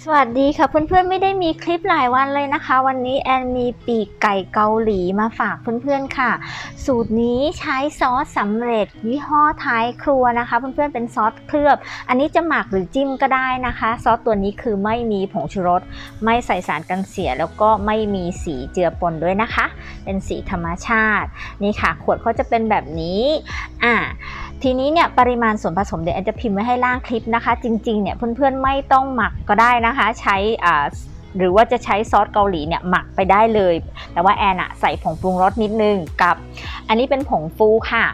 สวัสดีค่ะเพื่อนๆไม่ได้มีคลิปหลายวันเลยนะคะ วันนี้แอนมีปีกไก่เกาหลีมาฝากเพื่อนๆค่ะ สูตรนี้ใช้ซอสสำเร็จยี่ห้อท้ายครัวนะคะ เพื่อนๆเป็นซอสเคลือบ อันนี้จะหมักหรือจิ้มก็ได้นะคะ ซอสตัวนี้คือไม่มีผงชูรส ไม่ใส่สารกันเสียแล้วก็ไม่มีสีเจือปนด้วยนะคะ เป็นสีธรรมชาตินี่ค่ะ ขวดเขาจะเป็นแบบนี้อ่า ทีนี้เนี่ยปริมาณส่วนผสมเดี๋ยวแอนจะพิมพ์ไว้ให้ล่างคลิปนะคะ จริงๆเนี่ยเพื่อนๆไม่ต้องหมักก็ได้นะคะ ใช้อ่าหรือว่าจะใช้ซอสเกาหลีเนี่ยหมักไปได้เลย แต่ว่าแอนอะใส่ผงปรุงรสนิดนึงกับ อันนี้เป็นผงฟูค่ะ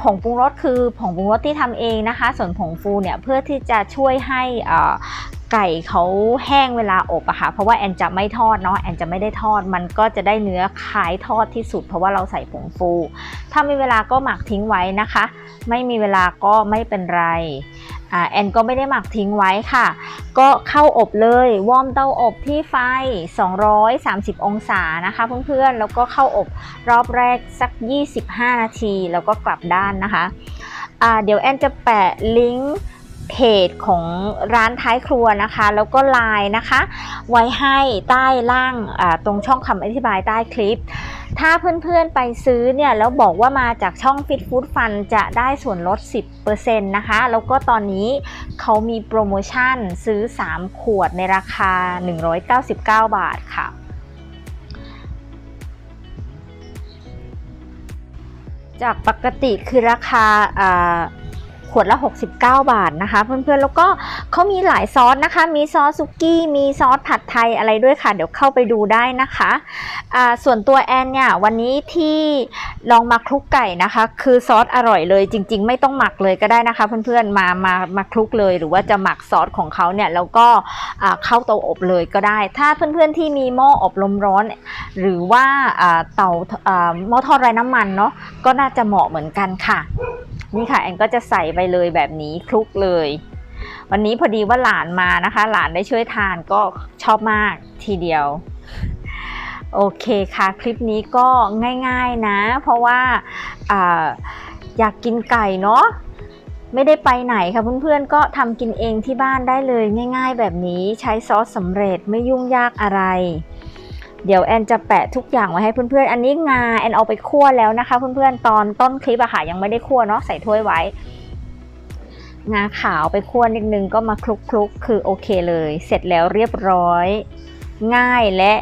ผงปรุงรสคือผงปรุงรสที่ทำเองนะคะ ส่วนผงฟูเนี่ยเพื่อที่จะช่วยให้อ่า ไก่เขาแห้งเวลาอบอะค่ะ เพราะว่าแอนจะไม่ทอดเนาะแอนจะไม่ได้ทอด มันก็จะได้เนื้อคล้ายทอดที่สุด เพราะว่าเราใส่ผงฟู ถ้ามีเวลาก็หมักทิ้งไว้นะคะ ไม่มีเวลาก็ไม่เป็นไรอแอนก็ไม่ได้หมักทิ้งไว้ค่ะ ก็เข้าอบเลยวอร์มเตาอบที่ไฟ 230 องศานะคะเพื่อนๆ แล้วก็เข้าอบรอบแรกสัก 25 นาที แล้วก็กลับด้านนะคะเดี๋ยวแอนจะแปะลิงก์ เพจของร้านท้ายครัวนะคะ แล้วก็ไลน์นะคะ ไว้ให้ใต้ล่างตรงช่องคำอธิบายใต้คลิป ถ้าเพื่อนๆไปซื้อเนี่ย แล้วบอกว่ามาจากช่อง Fit Food Fun จะได้ส่วนลด 10%นะคะ แล้วก็ตอนนี้เขามีโปรโมชั่นซื้อ 3 ขวดในราคา 199 บาทค่ะจากปกติคือราคา ขวดละ 69 บาทนะคะ เพื่อนๆ แล้วก็เขามีหลายซอสนะคะ มีซอสซุกี้ มีซอสผัดไทยอะไรด้วยค่ะ เดี๋ยวเข้าไปดูได้นะคะอ่าส่วนตัวแอนเนี่ย วันนี้ที่ลองมาคลุกไก่นะคะ คือซอสอร่อยเลยจริง ๆ ไม่ต้องหมักเลยก็ได้นะคะ เพื่อนๆ มา มา มาคลุกเลย หรือว่าจะหมักซอสของเขาเนี่ย แล้วก็เข้าเตาอบเลยก็ได้ ถ้าเพื่อนๆ ที่มีหม้ออบลมร้อน หรือว่าเตาอ่าหม้อทอดไร้น้ำมันเนาะ ก็น่าจะเหมาะเหมือนกันค่ะ นี่ค่ะแอนก็จะใส่ไปเลยแบบนี้คลุกเลย วันนี้พอดีว่าหลานมานะคะ หลานได้ช่วยทานก็ชอบมากทีเดียวโอเคค่ะ คลิปนี้ก็ง่ายๆนะ เพราะว่าออยากกินไก่เนาะไม่ได้ไปไหนค่ะเพื่อนๆก็ทำกินเองที่บ้านได้เลยง่ายๆแบบนี้ใช้ซอสสำเร็จไม่ยุ่งยากอะไร เดี๋ยวแอนจะแปะทุกอย่างไว้ให้เพื่อนๆ อันนี้งาแอนเอาไปคั่วแล้วนะคะ เพื่อนๆ ตอนต้นคลิปอะค่ะยังไม่ได้คั่วเนาะใส่ถ้วยไว้ งาขาวไปคั่วนิดนึงก็มาคลุกๆ คือโอเคเลย เสร็จแล้วเรียบร้อย ง่ายและ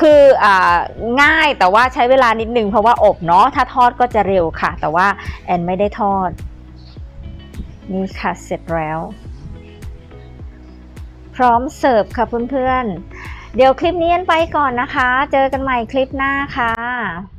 คืออ่าง่ายแต่ว่าใช้เวลานิดนึงเพราะว่าอบเนาะถ้าทอดก็จะเร็วค่ะ แต่ว่าแอนไม่ได้ทอด นี่ค่ะเสร็จแล้ว พร้อมเสิร์ฟค่ะเพื่อนๆ เดี๋ยวคลิปนี้แอนไปก่อนนะคะ เจอกันใหม่คลิปหน้าค่ะ